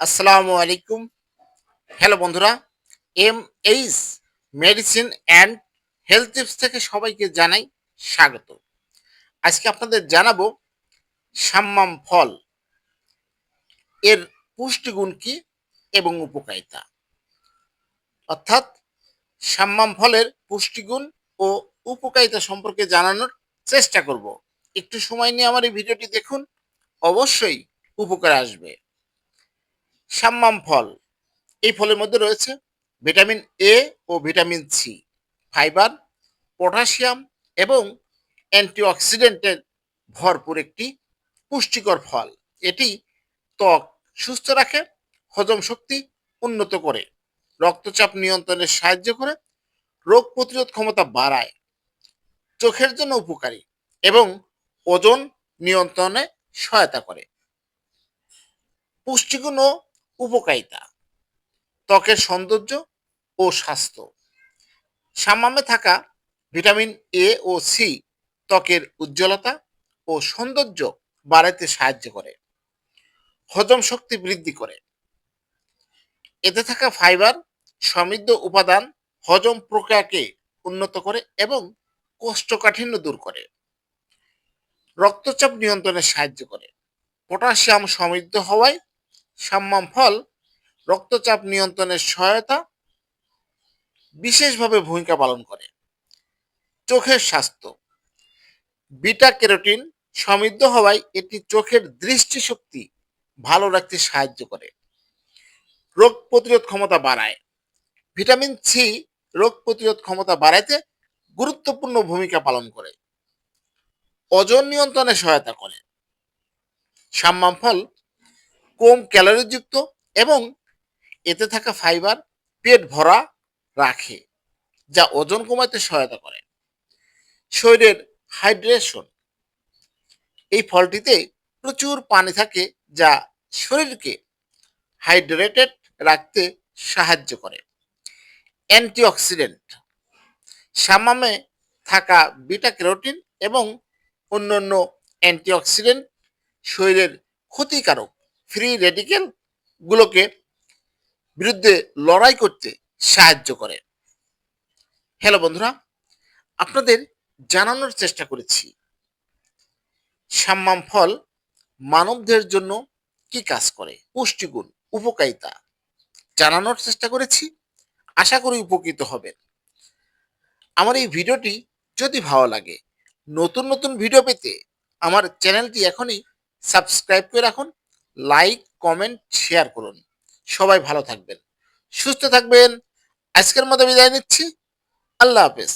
আসসালামু আলাইকুম। হ্যালো বন্ধুরা M H medicine and health tips থেকে সবাইকে জানাই স্বাগত। আজকে আপনাদের জানাব সাম্মাম ফল। এর পুষ্টিগুণ কি এবং উপকারিতা? অর্থাৎ সাম্মাম ফলের পুষ্টিগুণ ও উপকারিতা সম্পর্কে জানানোর চেষ্টা করব। একটু সময় নিয়ে আমার এই ভিডিওটি দেখুন, অবশ্যই উপকার আসবে। সাম্মাম ফল। এই ফলের মধ্যে রয়েছে ভিটামিন এ ও ভিটামিন সি ফাইবার, পটাশিয়াম এবং অ্যান্টিঅক্সিডেন্টের ভরপুর একটি পুষ্টিকর ফল। এটি ত্বক সুস্থ রাখে, হজম শক্তি উন্নত করে, রক্তচাপ নিয়ন্ত্রণে সাহায্য করে, রোগ প্রতিরোধ ক্ষমতা বাড়ায়, চোখের জন্য উপকারী এবং ওজন নিয়ন্ত্রণে সহায়তা করে। পুষ্টিগুণ উপকারিতা, ত্বকের সৌন্দর্য ও স্বাস্থ্য। সামামে থাকা ভিটামিন এ ও সি ত্বকের উজ্জ্বলতা ও সৌন্দর্য বাড়াতে সাহায্য করে। হজম শক্তি বৃদ্ধি করে। এতে থাকা ফাইবার, সমৃদ্ধ উপাদান হজম প্রক্রিয়াকে উন্নত করে এবং কোষ্ঠকাঠিন্য দূর করে। রক্তচাপ নিয়ন্ত্রণে সাহায্য করে। পটাশিয়াম সমৃদ্ধ হওয়ায় সাম্মাম ফল, রক্তচাপ নিয়ন্ত্রণের সহায়তা, বিশেষভাবে ভূমিকা পালন করে। চোখের স্বাস্থ্য। বিটা ক্যারোটিন সমৃদ্ধ হওয়ায় এটি চোখের দৃষ্টিশক্তি ভালো রাখতে সাহায্য করে। রোগ প্রতিরোধ ক্ষমতা বাড়ায়। ভিটামিন সি রোগ প্রতিরোধ ক্ষমতা বাড়াইতে গুরুত্বপূর্ণ ভূমিকা পালন করে। ওজন নিয়ন্ত্রণে সহায়তা করে। সাম্মাম ফল কম ক্যালোরিযুক্ত এবং এতে থাকা ফাইবার পেট ভরা রাখে, যা ওজন কমাতে সহায়তা করে। শরীরের হাইড্রেশন, এই ফলটিতে প্রচুর পানি থাকে যা শরীরকে হাইড্রেটেড রাখতে সাহায্য করে। অ্যান্টিঅক্সিডেন্ট, সামামে থাকা বিটা ক্যারোটিন এবং অন্যান্য অ্যান্টিঅক্সিডেন্ট শরীরের ক্ষতিকারক ফ্রি রেডিকেল গুলোকে বিরুদ্ধে লড়াই করতে সাহায্য করে। হ্যালো বন্ধুরা, আপনাদের জানানোর চেষ্টা করেছি, সাম্মাম ফল মানবদের জন্য কি কাজ করে? পুষ্টিগুণ, উপকারিতা জানানোর চেষ্টা করেছি, আশা করি উপকৃত হবেন। আমার এই ভিডিওটি যদি ভালো লাগে, নতুন নতুন ভিডিও পেতে আমার চ্যানেলটি এখনই সাবস্ক্রাইব করে রাখুন লাইক কমেন্ট শেয়ার করুন। সবাই ভালো থাকবেন। সুস্থ থাকবেন। আজকের মতো বিদায় নিচ্ছি। আল্লাহ হাফেজ।